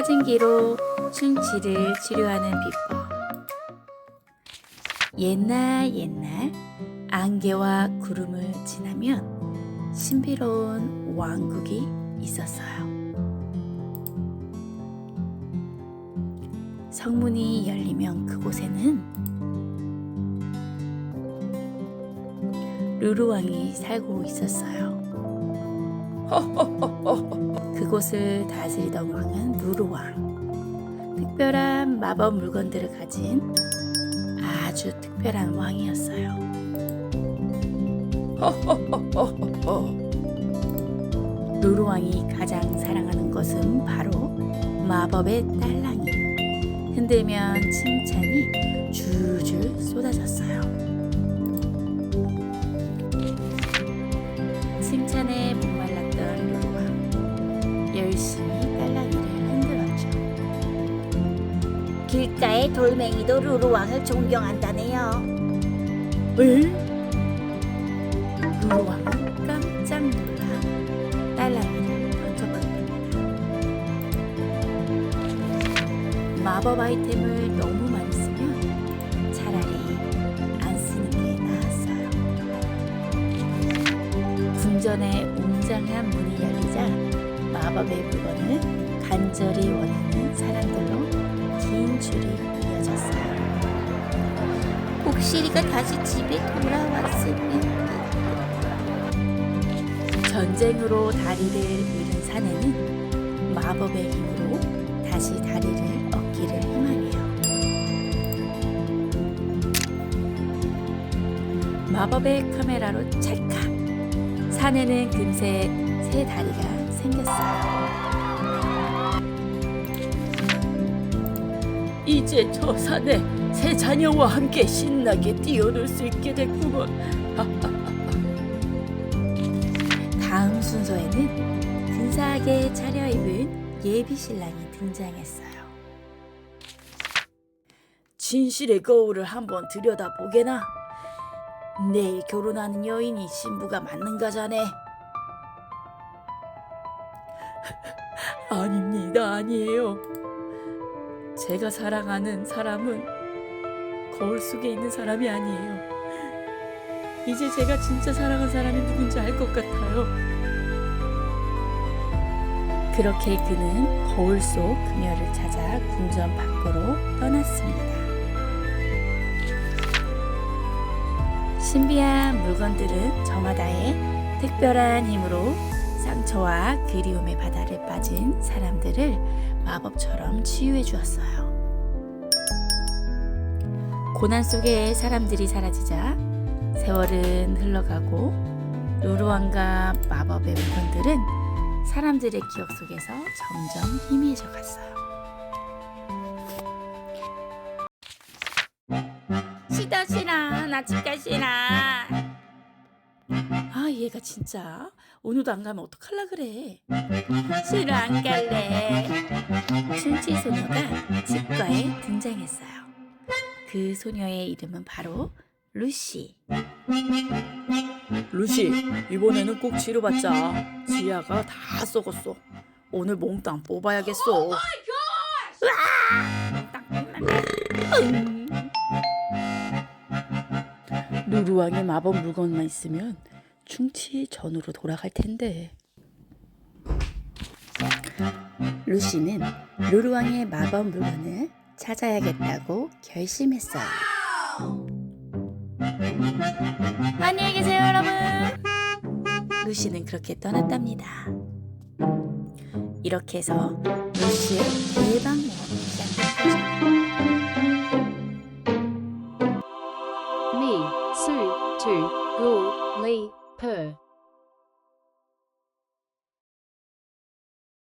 사진기로 충치를 치료하는 비법. 옛날 옛날 안개와 구름을 지나면 신비로운 왕국이 있었어요. 성문이 열리면 그곳에는 루루 왕이 살고 있었어요. 그곳을 다스리던 왕은 루루왕. 특별한 마법 물건들을 가진 아주 특별한 왕이었어요. 루루왕이 가장 사랑하는 것은 바로 마법의 딸랑이. 흔들면 칭찬이 줄줄 쏟아졌 길가의 돌멩이도 루루왕을 존경한다네요. 에? 루루왕은 깜짝 놀라 딸랑이를 던져버립니다. 마법 아이템을 너무 많이 쓰면 차라리 안 쓰는 게 나았어요. 궁전의 웅장한 문이 열리자 마법의 물건을 간절히 원하는 사람들로 긴 줄이 이어졌어요. 복실이가 다시 집에 돌아왔으면 전쟁으로 다리를 잃은 사내는 마법의 힘으로 다시 다리를 얻기를 희망해요. 마법의 카메라로 찰칵! 사내는 금세 새 다리가 생겼어요. 이제 저 산에 새 자녀와 함께 신나게 뛰어놀 수 있게 됐구먼. 다음 순서에는 근사하게 차려입은 예비 신랑이 등장했어요. 진실의 거울을 한번 들여다보게나. 내일 결혼하는 여인이 신부가 맞는가 자네? 아닙니다, 아니에요. 제가 사랑하는 사람은 거울 속에 있는 사람이 아니에요. 이제 제가 진짜 사랑한 사람이 누군지 알 것 같아요. 그렇게 그는 거울 속 그녀를 찾아 궁전 밖으로 떠났습니다. 신비한 물건들은 저마다의 특별한 힘으로 상처와 그리움의 바다를 빠진 사람들을 마법처럼 치유해 주었어요. 고난 속에 사람들이 사라지자 세월은 흘러가고 루루왕과 마법의 물건들은 사람들의 기억 속에서 점점 희미해져 갔어요. 싫어 싫어 나집가 싫어. 아 얘가 진짜 오늘도 안 가면 어떡할라 그래. 싫어 안 갈래. 춘치 소녀가 치과에 등장했어요. 그 소녀의 이름은 바로 루시. 루시 이번에는 꼭 치료받자 지아가 다 썩었어 오늘 몽땅 뽑아야겠어 루루왕의 마법 물건만 있으면 충치 전으로 돌아갈 텐데 루시는 루루왕의 마법 물건을 찾아야겠다고 결심했어요. 안녕히 계세요 여러분. 루시는 그렇게 떠났답니다. 이렇게 해서 루시의 대박 모험이 시작된 거죠. Me, Sue, to, Gul, Lee, Per.